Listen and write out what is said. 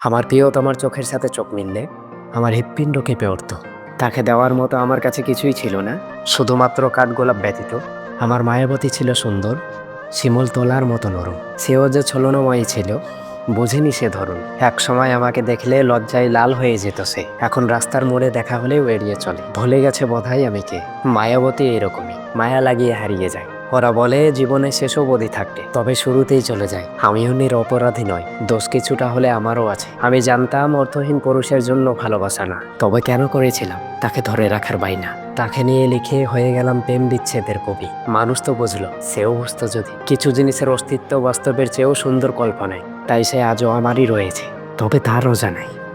আমার প্রিয় তোমার চোখের সাথে চোখ মিললে, আমার হৃৎপিণ্ড কেঁপে উঠত। তাকে দেওয়ার মতো আমার কাছে কিছুই ছিল না, শুধুমাত্র কাঠগোলাপ ব্যতীত। আমার মায়াবতী ছিল সুন্দর, শিমুল তোলার মতো নরম। সেও যে ছলনাময়ী ছিল, বোঝেনি সে ধরুন। এক সময় আমাকে দেখলে লজ্জায় লাল হয়ে যেত সে। এখন রাস্তার মোড়ে দেখা হলেও এড়িয়ে চলে। ভুলে গেছে বোধহয় আমি কে। মায়াবতী এরকমই। মায়া লাগিয়ে হারিয়ে যায়। ওরা বলে, জীবনে শেষ অবধি থাকতে। তবে শুরুতেই চলে যায়। আমিও নির অপরাধী নয় দোষ কিছুটা হলে আমারও আছে। আমি জানতাম, অর্থহীন পুরুষের জন্য ভালোবাসা না। তবে কেন করেছিলাম? তাকে ধরে রাখার বাইনা তাকে নিয়ে লিখে হয়ে গেলাম প্রেম বিচ্ছেদের কবি। মানুষ তো বুঝলো, সেও বুঝতো যদি। কিছু জিনিসের অস্তিত্ব বাস্তবের চেয়েও সুন্দর কল্পনায়। তাই সে আজও আমারই রয়েছে। তবে তারও জানাই